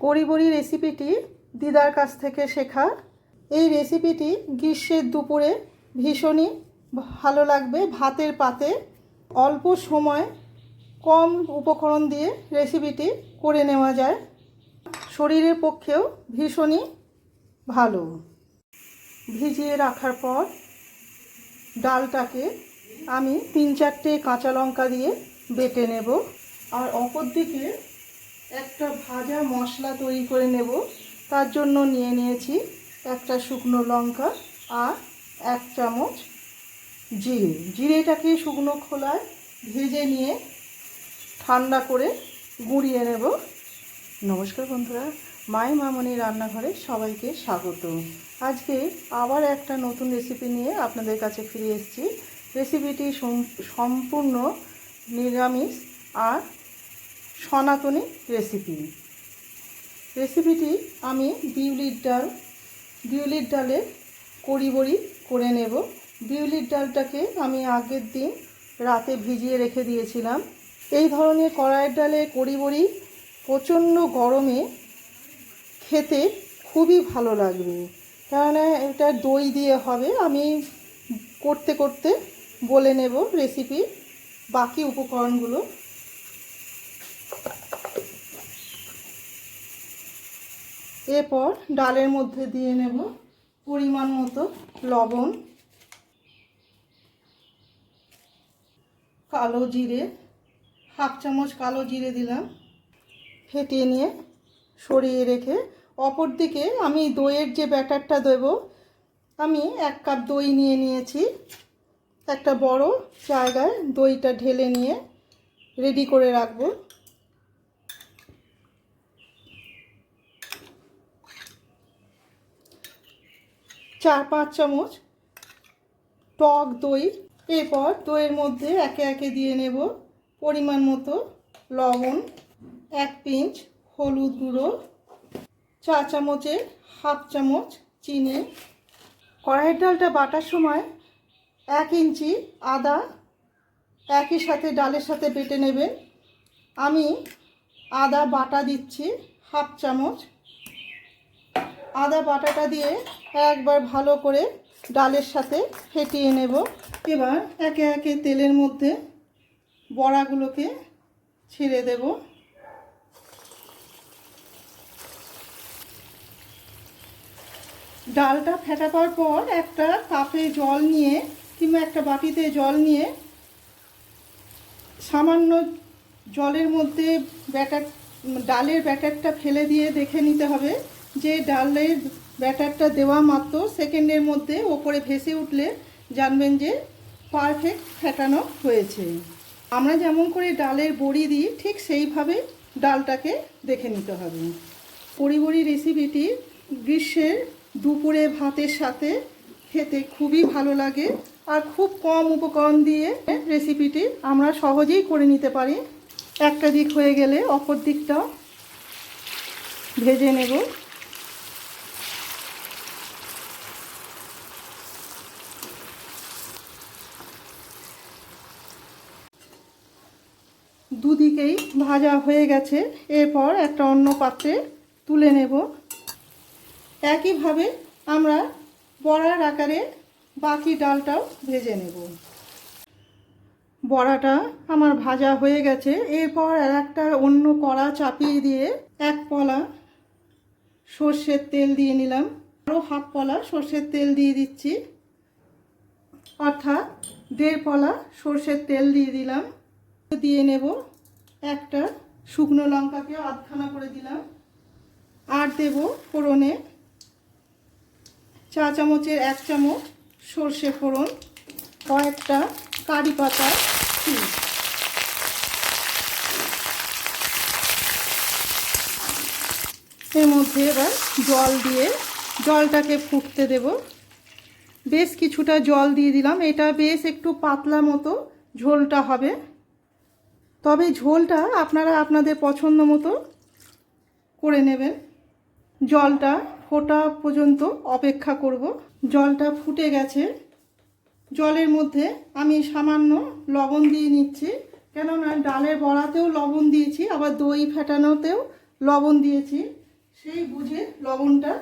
কড়িবড়ি রেসিপিটি দিদার কাছ থেকে শেখা। এই রেসিপিটি গ্রীষ্মের দুপুরে ভীষণই ভালো লাগবে ভাতের পাতে। অল্প সময় কম উপকরণ দিয়ে রেসিপিটি করে নেওয়া যায়। শরীরের পক্ষেও ভীষণই ভালো। ভিজিয়ে রাখার পর ডালটাকে আমি তিন চারটে কাঁচা লঙ্কা দিয়ে বেটে নেব। আর অপর দিকে একটা ভাজা মশলা তৈরি করে নেব। তার জন্য নিয়ে নিয়েছি একটা শুকনো লঙ্কা আর এক চামচ জিরে। জিরেটাকে শুকনো খোলায় ভেজে নিয়ে ঠান্ডা করে গুঁড়িয়ে নেব। নমস্কার বন্ধুরা, মাই মামনি রান্নাঘরে সবাইকে স্বাগত। আজকে আবার একটা নতুন রেসিপি নিয়ে আপনাদের কাছে ফিরে এসেছি। রেসিপিটি সম্পূর্ণ নিরামিষ আর সনাতনী রেসিপি রেসিপিটি আমি বিউলির ডাল বিউলির ডালের কড়িবড়ি করে নেব। বিউলির ডালটাকে আমি আগের দিন রাতে ভিজিয়ে রেখে দিয়েছিলাম। এই ধরনের কড়াইয়ের ডালে কড়িবড়ি প্রচণ্ড গরমে খেতে খুবই ভালো লাগবে। কেননা এটা দই দিয়ে হবে। আমি করতে করতে বলে নেব রেসিপি বাকি উপকরণগুলো। এরপর ডালের মধ্যে দিয়ে নেব পরিমাণ মতো লবণ, কালো জিরে, হাফ চামচ কালো জিরে দিলাম, ফেটিয়ে নিয়ে সরিয়ে রেখে অপর দিকে আমি দইয়ের যে ব্যাটারটা দেব, আমি এক কাপ দই নিয়ে নিয়েছি। একটা বড় জায়গায় দইটা ঢেলে নিয়ে রেডি করে রাখব। চার পাঁচ চামচ টক দই। এরপর দইয়ের মধ্যে একে একে দিয়ে নেব পরিমাণ মতো লবণ, এক পিঞ্চ হলুদ গুঁড়ো চা চামচের হাফ চামচ চিনি। কড়াইয়ের ডালটা বাটার সময় এক ইঞ্চি আদা একই সাথে ডালের সাথে বেটে নেবেন। আমি আদা বাটা দিচ্ছি হাফ চামচ আদা বাটাটা দিয়ে একবার ভালো করে ডালের সাথে ফেটিয়ে নেব। এবার একে একে তেলের মধ্যে বড়াগুলোকে ছেড়ে দেব। ডালটা ফেটাবার পর একটা কাপে জল নিয়ে কিংবা একটা বাটিতে জল নিয়ে সামান্য জলের মধ্যে ব্যাটার ডালের ব্যাটারটা ফেলে দিয়ে দেখে নিতে হবে। যে ডালের ব্যাটারটা দেওয়া মাত্র, সেকেন্ডের মধ্যে ওপরে ভেসে উঠলে জানবেন যে পারফেক্ট ফেটানো হয়েছে। আমরা যেমন করে ডালের বড়ি দিই, ঠিক সেইভাবে ডালটাকে দেখে নিতে হবে। পরিবড়ি রেসিপিটি গ্রীষ্মের দুপুরে ভাতের সাথে খেতে খুবই ভালো লাগে আর খুব কম উপকরণ দিয়ে রেসিপিটি আমরা সহজেই করে নিতে পারি। একটা দিক হয়ে গেলে অপর দিকটা ভেজে নেব। দুদিকেই ভাজা হয়ে গেছে। এরপর একটা অন্য পাত্রে তুলে নেব। একইভাবে আমরা বড়ার আকারে বাকি ডালটাও ভেজে নেব। বড়াটা আমার ভাজা হয়ে গেছে। এরপর একটা অন্য কড়া চাপিয়ে দিয়ে এক পলা সর্ষের তেল দিয়ে নিলাম। আরও হাফ পলা সর্ষের তেল দিয়ে দিচ্ছি। অর্থাৎ দেড় পলা সর্ষের তেল দিয়ে দিলাম। দিয়ে নেব একটা শুকনো লঙ্কাকে আধখানা করে দিলাম। আর দেব ফোড়নে চা চামচের এক চামচ সর্ষে ফোড়ন কয়েকটা কারি পাতা এর মধ্যে এবার জল দিয়ে জলটাকে ফুটতে দেব। বেশ কিছুটা জল দিয়ে দিলাম। এটা বেশ একটু পাতলা মতো ঝোলটা হবে। তবে ঝোলটা আপনারা আপনাদের পছন্দ মতো করে নেবেন। জলটা ফোটা পর্যন্ত অপেক্ষা করব। জলটা ফুটে গেছে। জলের মধ্যে আমি সামান্য লবণ দিয়ে নিচ্ছি। কেননা ডালের বড়াতেও লবণ দিয়েছি, আবার দই ফেটানোতেও লবণ দিয়েছি। সেই বুঝে লবণটা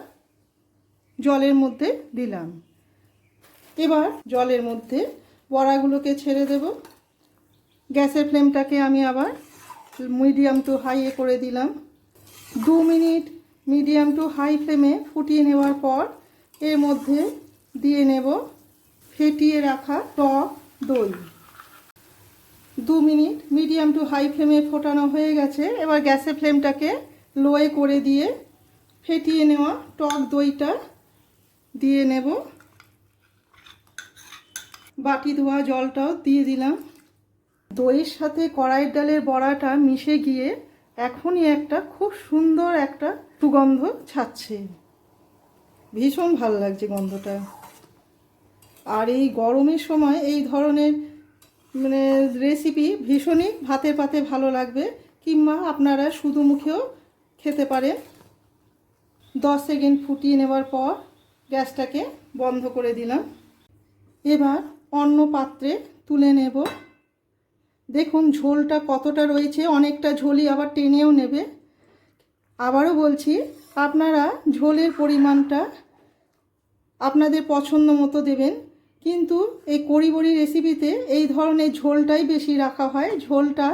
জলের মধ্যে দিলাম। এবার জলের মধ্যে বড়াগুলোকে ছেড়ে দেব। গ্যাসের ফ্লেমটাকে আমি আবার মিডিয়াম টু হাইয়ে করে দিলাম। দু মিনিট মিডিয়াম টু হাই ফ্লেমে ফুটিয়ে নেওয়ার পর এর মধ্যে দিয়ে নেব ফেটিয়ে রাখা টক দই। দু মিনিট মিডিয়াম টু হাই ফ্লেমে ফোটানো হয়ে গেছে। এবার গ্যাসের ফ্লেমটাকে লোয়ে করে দিয়ে ফেটিয়ে নেওয়া টক দইটা দিয়ে নেব। বাটি ধোয়া জলটাও দিয়ে দিলাম। দইয়ের সাথে কড়াইয়ের ডালের বড়াটা মিশে গিয়ে এখনই একটা খুব সুন্দর একটা সুগন্ধ ছাড়ছে। ভীষণ ভালো লাগছে গন্ধটা। আর এই গরমের সময় এই ধরনের মানে রেসিপি ভীষণই ভাতের পাতে ভালো লাগবে, কিংবা আপনারা শুধু মুখেও খেতে পারেন। দশ সেকেন্ড ফুটিয়ে নেবার পর গ্যাসটাকে বন্ধ করে দিলাম। এবার অন্য পাত্রে তুলে নেব। দেখুন ঝোলটা কতটা রয়েছে, অনেকটা ঝোলই আবার টেনেও নেবে। আবারও বলছি, আপনারা ঝোলের পরিমাণটা আপনাদের পছন্দ মতো দেবেন, কিন্তু এই কড়িবড়ি রেসিপিতে এই ধরনের ঝোলটাই বেশি রাখা হয়। ঝোলটা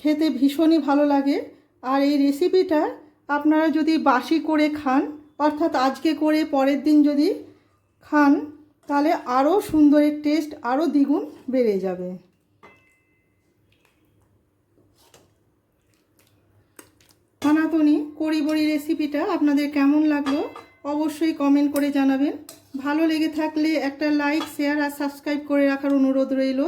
খেতে ভীষণই ভালো লাগে। আর এই রেসিপিটা আপনারা যদি বাসি করে খান, অর্থাৎ আজকে করে পরের দিন যদি খান, তাহলে আরও সুন্দরের টেস্ট, আরও দ্বিগুণ বেড়ে যাবে। সনাতনী কড়িবড়ি রেসিপিটা আপনাদের কেমন লাগল অবশ্যই কমেন্ট করে জানাবেন। ভালো লেগে থাকলে একটা লাইক শেয়ার আর সাবস্ক্রাইব করে রাখার অনুরোধ রইল।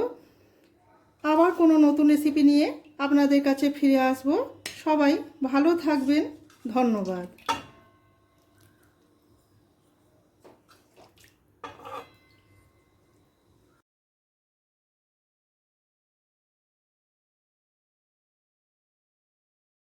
আবার কোনো নতুন রেসিপি নিয়ে আপনাদের কাছে ফিরে আসব। সবাই ভালো থাকবেন। ধন্যবাদ।